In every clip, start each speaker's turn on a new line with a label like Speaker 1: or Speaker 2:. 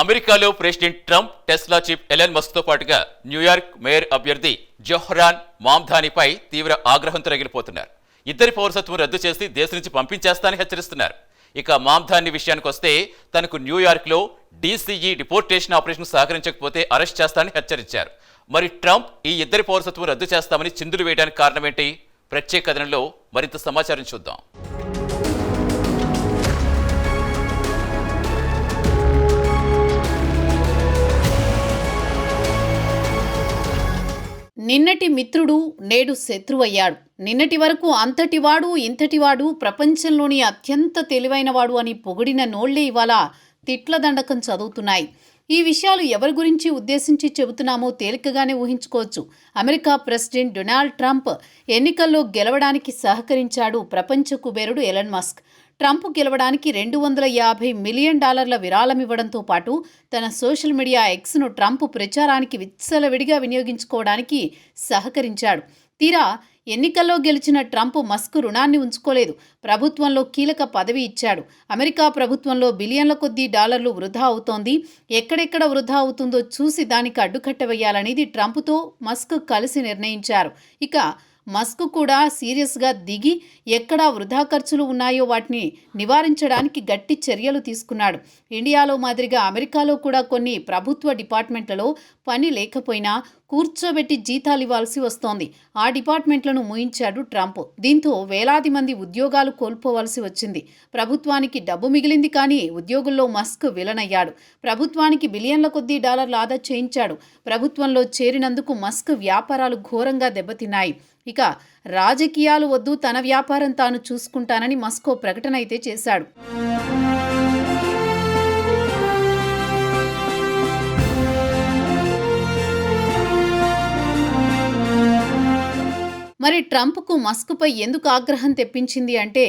Speaker 1: అమెరికాలో president Trump Tesla chief Elon మస్క్తో పాటుగా New York mayor అభ్యర్థి జోహ్రాన్ మామ్ధానిపై తీవ్ర ఆగ్రహంతో రగిలిపోతున్నారు ఇద్దరి పౌరసత్వం రద్దు చేసి దేశం నుంచి పంపించేస్తానని హెచ్చరిస్తున్నారు. ఇక మామ్ధాని విషయానికి వస్తే తనకు న్యూయార్క్లో డీసీఈ డిపోర్టేషన్ ఆపరేషన్ సహకరించకపోతే అరెస్ట్ చేస్తానని హెచ్చరించారు. మరి ట్రంప్ ఈ ఇద్దరి పౌరసత్వం రద్దు చేస్తామని చిందులు వేయడానికి కారణమేంటి ప్రత్యేక కథనంలో మరింత సమాచారం చూద్దాం.
Speaker 2: నిన్నటి మిత్రుడు నేడు శత్రువయ్యాడు. నిన్నటి వరకు అంతటివాడు ఇంతటివాడు ప్రపంచంలోని అత్యంత తెలివైనవాడు అని పొగిడిన నోళ్ళే ఇవాళ తిట్ల దండకం చదువుతున్నాయి. ఈ విషయాలు ఎవరి గురించి ఉద్దేశించి చెబుతున్నామో తేలికగానే ఊహించుకోవచ్చు. అమెరికా ప్రెసిడెంట్ డొనాల్డ్ ట్రంప్ ఎన్నికల్లో గెలవడానికి సహకరించాడు ప్రపంచ కుబేరుడు ఎలన్ మస్క్. ట్రంప్ గెలవడానికి రెండు వందల యాభై మిలియన్ డాలర్ల విరాళం ఇవ్వడంతో పాటు తన సోషల్ మీడియా ఎక్స్ను ట్రంప్ ప్రచారానికి విచ్చలవిడిగా వినియోగించుకోవడానికి సహకరించాడు. తీరా ఎన్నికల్లో గెలిచిన ట్రంప్ మస్క్ రుణాన్ని ఉంచుకోలేదు. ప్రభుత్వంలో కీలక పదవి ఇచ్చాడు. అమెరికా ప్రభుత్వంలో బిలియన్ల కొద్దీ డాలర్లు వృధా అవుతోంది. ఎక్కడెక్కడ వృధా అవుతుందో చూసి దానికి అడ్డుకట్ట వేయాలనేది ట్రంప్తో మస్క్ కలిసి నిర్ణయించారు. ఇక మస్క్ కూడా సీరియస్గా దిగి ఎక్కడ వృధా ఖర్చులు ఉన్నాయో వాటిని నివారించడానికి గట్టి చర్యలు తీసుకున్నాడు. ఇండియాలో మాదిరిగా అమెరికాలో కూడా కొన్ని ప్రభుత్వ డిపార్ట్మెంట్లలో పని లేకపోయినా కూర్చోబెట్టి జీతాలు ఇవ్వాల్సి వస్తోంది. ఆ డిపార్ట్మెంట్లను ముయించాడు ట్రంప్. దీంతో వేలాది మంది ఉద్యోగాలు కోల్పోవలసి వచ్చింది. ప్రభుత్వానికి డబ్బు మిగిలింది కానీ ఉద్యోగుల్లో మస్క్ విలనయ్యాడు. ప్రభుత్వానికి బిలియన్ల కొద్దీ డాలర్లు ఆదా చేయించాడు. ప్రభుత్వంలో చేరినందుకు మస్క్ వ్యాపారాలు ఘోరంగా దెబ్బతిన్నాయి. ఇక రాజకీయాలు వద్దు తన వ్యాపారం తాను చూసుకుంటానని మస్కో ప్రకటన అయితే చేశాడు. మరి ట్రంప్కు మస్క్పై ఎందుకు ఆగ్రహం తెప్పించింది అంటే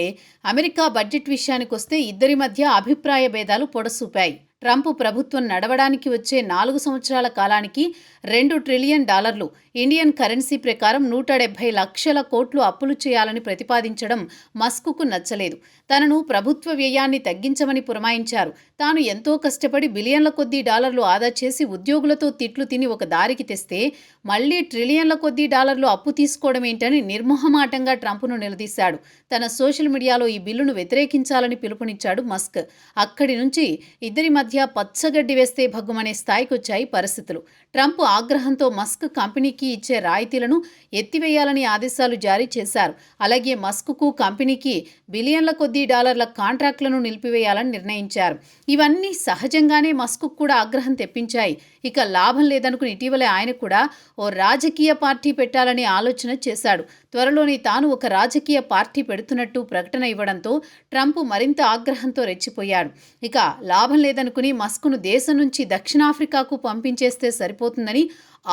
Speaker 2: అమెరికా బడ్జెట్ విషయానికి వస్తే ఇద్దరి మధ్య అభిప్రాయ భేదాలు పొడసూపాయి. ట్రంప్ ప్రభుత్వం నడవడానికి వచ్చే నాలుగు సంవత్సరాల కాలానికి రెండు ట్రిలియన్ డాలర్లు ఇండియన్ కరెన్సీ ప్రకారం నూట డెబ్బై లక్షల కోట్లు అప్పులు చేయాలని ప్రతిపాదించడం మస్కుకు నచ్చలేదు. తనను ప్రభుత్వ వ్యయాన్ని తగ్గించమని పురమాయించారు. తాను ఎంతో కష్టపడి బిలియన్ల కొద్దీ డాలర్లు ఆదా చేసి ఉద్యోగులతో తిట్లు తిని ఒక దారికి తెస్తే మళ్ళీ ట్రిలియన్ల కొద్దీ డాలర్లు అప్పు తీసుకోవడం ఏంటని నిర్మోహమాటంగా ట్రంప్ను నిలదీశాడు. తన సోషల్ మీడియాలో ఈ బిల్లును వ్యతిరేకించాలని పిలుపునిచ్చాడు మస్క్. అక్కడి నుంచి ఇద్దరి మధ్య పచ్చగడ్డి వేస్తే భగ్గుమనే స్థాయికి వచ్చాయి పరిస్థితులు. ట్రంప్ ఆగ్రహంతో మస్క్ కంపెనీకి ఇచ్చే రాయితీలను ఎత్తివేయాలని ఆదేశాలు జారీ చేశారు. అలాగే మస్క్కు కంపెనీకి బిలియన్ల కొద్దీ డాలర్ల కాంట్రాక్టులను నిలిపివేయాలని నిర్ణయించారు. ఇవన్నీ సహజంగానే మస్క్ కూడా ఆగ్రహం తెప్పించాయి. ఇక లాభం లేదనుకుని ఇటీవలే ఆయన కూడా ఓ రాజకీయ పార్టీ పెట్టాలని ఆలోచన చేశాడు. త్వరలోనే తాను ఒక రాజకీయ పార్టీ పెడుతున్నట్టు ప్రకటన ఇవ్వడంతో ట్రంప్ మరింత ఆగ్రహంతో రెచ్చిపోయాడు. ఇక లాభం లేదనుకుని మస్క్ను దేశం నుంచి దక్షిణాఫ్రికాకు పంపించేస్తే సరిపోతుందని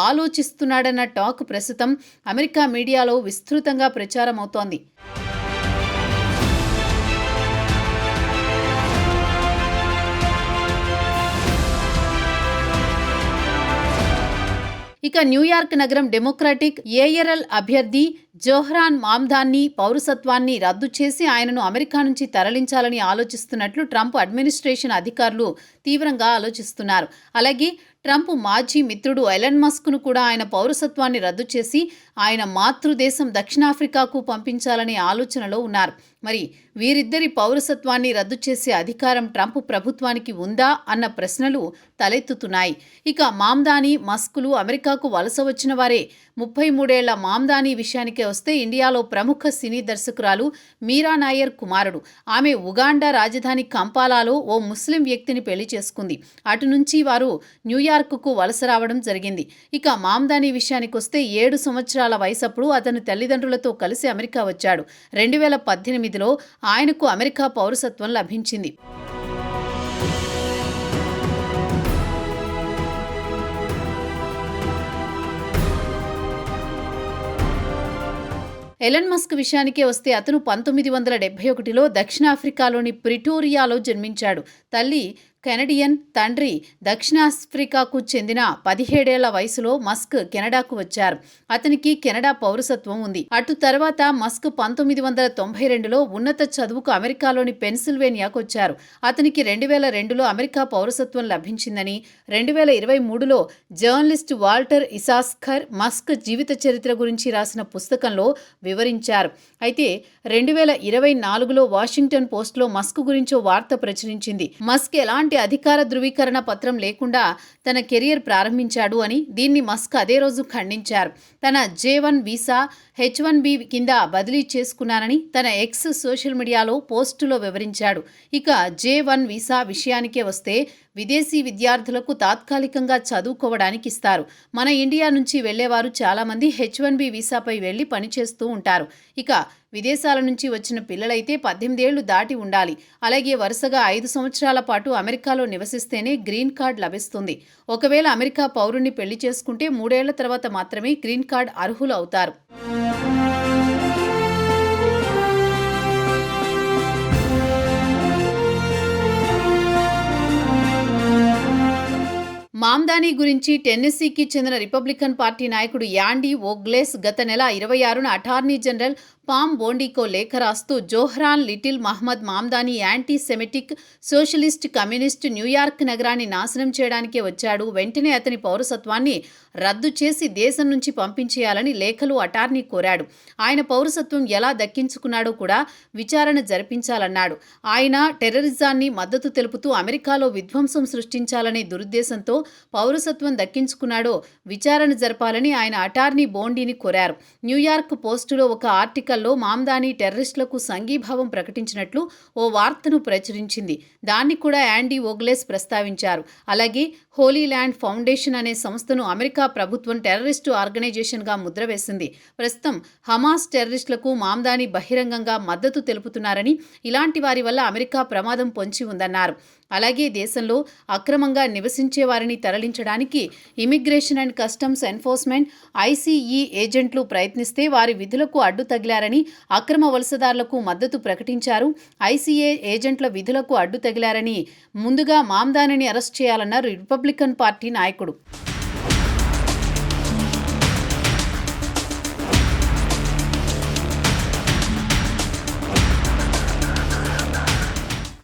Speaker 2: ఆలోచిస్తున్నాడన్న టాక్ ప్రస్తుతం అమెరికా మీడియాలో విస్తృతంగా ప్రచారమవుతోంది. ఇక న్యూయార్క్ నగరం డెమోక్రాటిక్ ఏఎర్ఎల్ అభ్యర్థి జోహ్రాన్ మామ్దాన్ని పౌరసత్వాన్ని రద్దు చేసి ఆయనను అమెరికా నుంచి తరలించాలని ఆలోచిస్తున్నట్లు ట్రంప్ అడ్మినిస్ట్రేషన్ అధికారులు తీవ్రంగా ఆలోచిస్తున్నారు. అలాగే ట్రంప్ మాజీ మిత్రుడు ఎలన్ మస్క్ను కూడా ఆయన పౌరసత్వాన్ని రద్దు చేసి ఆయన మాతృదేశం దక్షిణాఫ్రికాకు పంపించాలనే ఆలోచనలో ఉన్నారు. మరి వీరిద్దరి పౌరసత్వాన్ని రద్దు చేసే అధికారం ట్రంప్ ప్రభుత్వానికి ఉందా అన్న ప్రశ్నలు తలెత్తుతున్నాయి. ఇక మామ్దాని మస్కులు అమెరికాకు వలస వచ్చిన వారే ముప్పై మూడేళ్ళ మామ్దాని విషయానికి వస్తే ఇండియాలో ప్రముఖ సినీ దర్శకురాలు మీరా నాయర్ కుమారుడు. ఆమె ఉగాండా రాజధాని కంపాలాలో ఓ ముస్లిం వ్యక్తిని పెళ్ళి చేసుకుంది. అటు నుంచి వారు న్యూయార్క్కు వలస రావడం జరిగింది. ఇక మామ్దాని విషయానికి వస్తే ఏడు సంవత్సరాల వయసప్పుడు అతను తల్లిదండ్రులతో కలిసి అమెరికా వచ్చాడు. రెండు వేల పద్దెనిమిదిలో ఆయనకు అమెరికా పౌరసత్వం లభించింది. ఎలన్ మస్క్ విషయానికే వస్తే అతను పంతొమ్మిది వందల డెబ్బై ఒకటిలో దక్షిణాఫ్రికాలోని ప్రిటోరియాలో జన్మించాడు. తల్లి కెనడియన్ తండ్రి దక్షిణాఫ్రికాకు చెందిన పదిహేడేళ్ళ వయసులో మస్క్ కెనడాకు వచ్చారు. అతనికి కెనడా పౌరసత్వం ఉంది. అటు తర్వాత మస్క్ పంతొమ్మిది వందల తొంభై రెండులో ఉన్నత చదువుకు అమెరికాలోని పెన్సిల్వేనియాకు వచ్చారు. అతనికి రెండు వేల రెండులో అమెరికా పౌరసత్వం లభించిందని రెండు వేల ఇరవై మూడులో జర్నలిస్ట్ వాల్టర్ ఇసాస్కర్ మస్క్ జీవిత చరిత్ర గురించి రాసిన పుస్తకంలో వివరించారు. అయితే రెండు వేల ఇరవై నాలుగులో వాషింగ్టన్ పోస్ట్లో మస్క్ గురించి వార్త ప్రచురించింది. మస్క్ ఎలాంటి అధికార ధృవీకరణ పత్రం లేకుండా తన కెరియర్ ప్రారంభించాడు అని దీన్ని మస్క్ అదే రోజు ఖండించారు. తన J one visa H one B కింద బదిలీ చేసుకున్నానని తన ఎక్స్ సోషల్ మీడియాలో పోస్టులో వివరించాడు. ఇక జే వన్ వీసా విషయానికే వస్తే విదేశీ విద్యార్థులకు తాత్కాలికంగా చదువుకోవడానికి ఇస్తారు. మన ఇండియా నుంచి వెళ్ళేవారు చాలామంది హెచ్ వన్ బి వీసాపై వెళ్ళి పనిచేస్తూ ఉంటారు. ఇక విదేశాల నుంచి వచ్చిన పిల్లలైతే పద్దెనిమిదేళ్ళు దాటి ఉండాలి. అలాగే వరుసగా ఐదు సంవత్సరాల పాటు అమెరికాలో నివసిస్తేనే గ్రీన్ కార్డ్ లభిస్తుంది. ఒకవేళ అమెరికా పౌరుణ్ణి పెళ్ళి చేసుకుంటే మూడేళ్ళ తర్వాత మాత్రమే గ్రీన్ కార్డ్ అర్హులు అవుతారు. మామ్దానీ గురించి టెన్నెసీకి చెందిన రిపబ్లికన్ పార్టీ నాయకుడు యాండీ ఓగ్లేస్ గత నెల ఇరవై ఆరున అటార్నీ జనరల్ పామ్ బోండీకో లేఖ రాస్తూ Zohran little Mohammad Mamdani anti semitic socialist communist New York నగరాన్ని నాశనం చేయడానికే వచ్చాడు. వెంటనే అతని పౌరసత్వాన్ని రద్దు చేసి దేశం నుంచి పంపించేయాలని లేఖలు అటార్నీ కోరాడు. ఆయన పౌరసత్వం ఎలా దక్కించుకున్నాడో కూడా విచారణ జరిపించాలన్నాడు. ఆయన టెర్రరిజాన్ని మద్దతు తెలుపుతూ అమెరికాలో విధ్వంసం సృష్టించాలనే దురుద్దేశంతో పౌరసత్వం దక్కించుకున్నాడో విచారణ జరపాలని ఆయన అటార్నీ బోండీని కోరారు. న్యూయార్క్ పోస్టులో ఒక ఆర్టికల్ ఎన్నికల్లో మామ్దానీ టెర్రరిస్టులకు సంఘీభావం ప్రకటించినట్లు ఓ వార్తను ప్రచురించింది. దాన్ని కూడా యాండీ ఓగ్లెస్ ప్రస్తావించారు. అలాగే హోలీ ల్యాండ్ ఫౌండేషన్ అనే సంస్థను అమెరికా ప్రభుత్వం టెర్రరిస్టు ఆర్గనైజేషన్గా ముద్ర వేసింది. ప్రస్తుతం హమాస్ టెర్రరిస్టులకు మామ్దాని బహిరంగంగా మద్దతు తెలుపుతున్నారని ఇలాంటి వారి వల్ల అమెరికా ప్రమాదం పొంచి ఉందన్నారు. అలాగే దేశంలో అక్రమంగా నివసించే వారిని తరలించడానికి immigration and customs enforcement ICE ఏజెంట్లు ప్రయత్నిస్తే వారి విధులకు అడ్డు తగిలారని అక్రమ వలసదారులకు మద్దతు ప్రకటించారు. ఐసీఏ ఏజెంట్ల విధులకు అడ్డు తగిలారని ముందుగా మామ్దానిని అరెస్ట్ చేయాలన్నారు రిపబ్లికన్ పార్టీ నాయకుడు.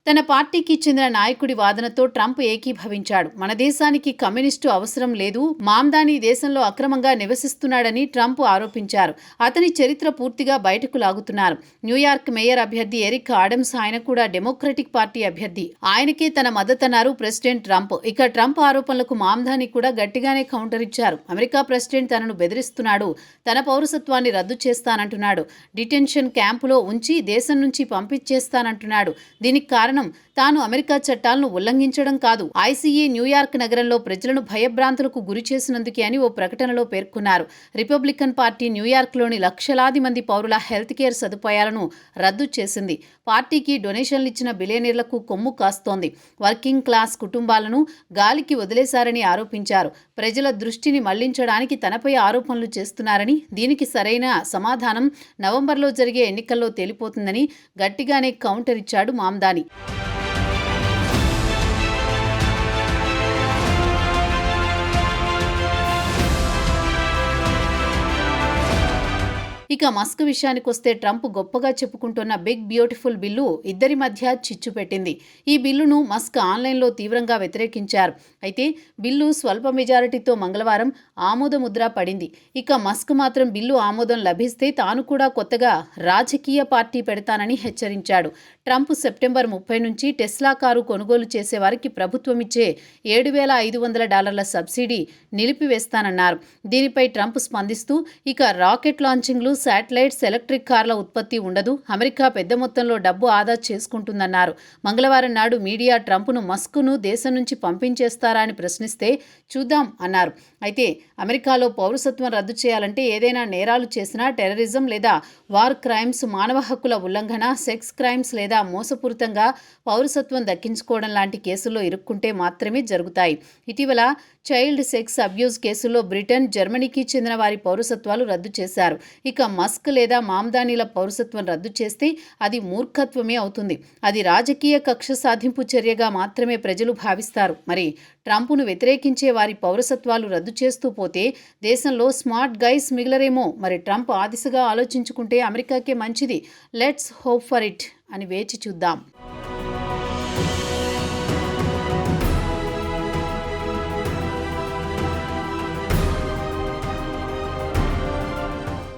Speaker 2: తన పార్టీకి చెందిన నాయకుడి వాదనతో ట్రంప్ ఏకీభవించాడు. మన దేశానికి కమ్యూనిస్టు అవసరం లేదు. మామ్దాని దేశంలో అక్రమంగా నివసిస్తున్నాడని ట్రంప్ ఆరోపించారు. అతని చరిత్ర పూర్తిగా బయటకు లాగుతున్నారు. న్యూయార్క్ మేయర్ అభ్యర్థి ఎరిక్ ఆడమ్స్ ఆయన కూడా డెమోక్రటిక్ పార్టీ అభ్యర్థి. ఆయనకే తన మద్దతన్నారు ప్రెసిడెంట్ ట్రంప్. ఇక ట్రంప్ ఆరోపణలకు మామ్దాని కూడా గట్టిగానే కౌంటర్ ఇచ్చారు. అమెరికా ప్రెసిడెంట్ తనను బెదిరిస్తున్నాడు. తన పౌరసత్వాన్ని రద్దు చేస్తానంటున్నాడు. డిటెన్షన్ క్యాంపులో ఉంచి దేశం నుంచి పంపించేస్తానంటున్నాడు. దీనికి కారణం కారణం తాను అమెరికా చట్టాలను ఉల్లంఘించడం కాదు. ఐసీఏ న్యూయార్క్ నగరంలో ప్రజలను భయభ్రాంతులకు గురి చేసినందుకే అని ఓ ప్రకటనలో పేర్కొన్నారు. రిపబ్లికన్ పార్టీ న్యూయార్క్లోని లక్షలాది మంది పౌరుల హెల్త్ కేర్ సదుపాయాలను రద్దు చేసింది. పార్టీకి డొనేషన్లు ఇచ్చిన బిలియనీర్లకు కొమ్ము కాస్తోంది. వర్కింగ్ క్లాస్ కుటుంబాలను గాలికి వదిలేశారని ఆరోపించారు. ప్రజల దృష్టిని మళ్ళించడానికి తనపై ఆరోపణలు చేస్తున్నారని దీనికి సరైన సమాధానం నవంబర్లో జరిగే ఎన్నికల్లో తేలిపోతుందని గట్టిగానే కౌంటర్ ఇచ్చాడు మామ్దాని. ఇక మస్క్ విషయానికి వస్తే ట్రంప్ గొప్పగా చెప్పుకుంటున్న బిగ్ బ్యూటిఫుల్ బిల్లు ఇద్దరి మధ్య చిచ్చు పెట్టింది. ఈ బిల్లును మస్క్ ఆన్లైన్లో తీవ్రంగా వ్యతిరేకించారు. అయితే బిల్లు స్వల్ప మెజారిటీతో మంగళవారం ఆమోదముద్ర పడింది. ఇక మస్క్ మాత్రం బిల్లు ఆమోదం లభిస్తే తాను కూడా కొత్తగా రాజకీయ పార్టీ పెడతానని హెచ్చరించాడు. ట్రంప్ సెప్టెంబర్ ముప్పై నుంచి టెస్లా కారు కొనుగోలు చేసేవారికి ప్రభుత్వం ఇచ్చే ఏడు వేల ఐదు వందల డాలర్ల సబ్సిడీ నిలిపివేస్తానన్నారు. దీనిపై ట్రంప్ స్పందిస్తూ ఇక రాకెట్ లాంచింగ్లు శాటిలైట్స్ ఎలక్ట్రిక్ కార్ల ఉత్పత్తి ఉండదు అమెరికా పెద్ద మొత్తంలో డబ్బు ఆదా చేసుకుంటుందన్నారు. మంగళవారం నాడు మీడియా ట్రంప్ను మస్క్ను దేశం నుంచి పంపించేస్తారు అని ప్రశ్నిస్తే చూద్దాం అన్నారు. అయితే అమెరికాలో పౌరసత్వం రద్దు చేయాలంటే ఏదైనా నేరాలు చేసినా టెర్రరిజం లేదా వార్ క్రైమ్స్ మానవ హక్కుల ఉల్లంఘన సెక్స్ క్రైమ్స్ లేదా మోసపూరితంగా పౌరసత్వం దక్కించుకోవడం లాంటి కేసుల్లో ఇరుక్కుంటే మాత్రమే జరుగుతాయి. ఇటీవల చైల్డ్ సెక్స్ అబ్యూజ్ కేసుల్లో బ్రిటన్ జర్మనీకి చెందిన వారి పౌరసత్వాలు రద్దు చేశారు. ఇక మస్క్ లేదా మామ్దానీల పౌరసత్వం రద్దు చేస్తే అది మూర్ఖత్వమే అవుతుంది. అది రాజకీయ కక్ష సాధింపు చర్యగా మాత్రమే ప్రజలు భావిస్తారు. మరి ట్రంప్ను వ్యతిరేకించే వారి పౌరసత్వాలు రద్దు చేస్తూ పోతే దేశంలో స్మార్ట్ గైస్ మిగిలరేమో. మరి ట్రంప్ ఆ దిశగా ఆలోచించుకుంటే అమెరికాకే మంచిది. లెట్స్ హోప్ ఫర్ ఇట్ అని వేచి చూద్దాం.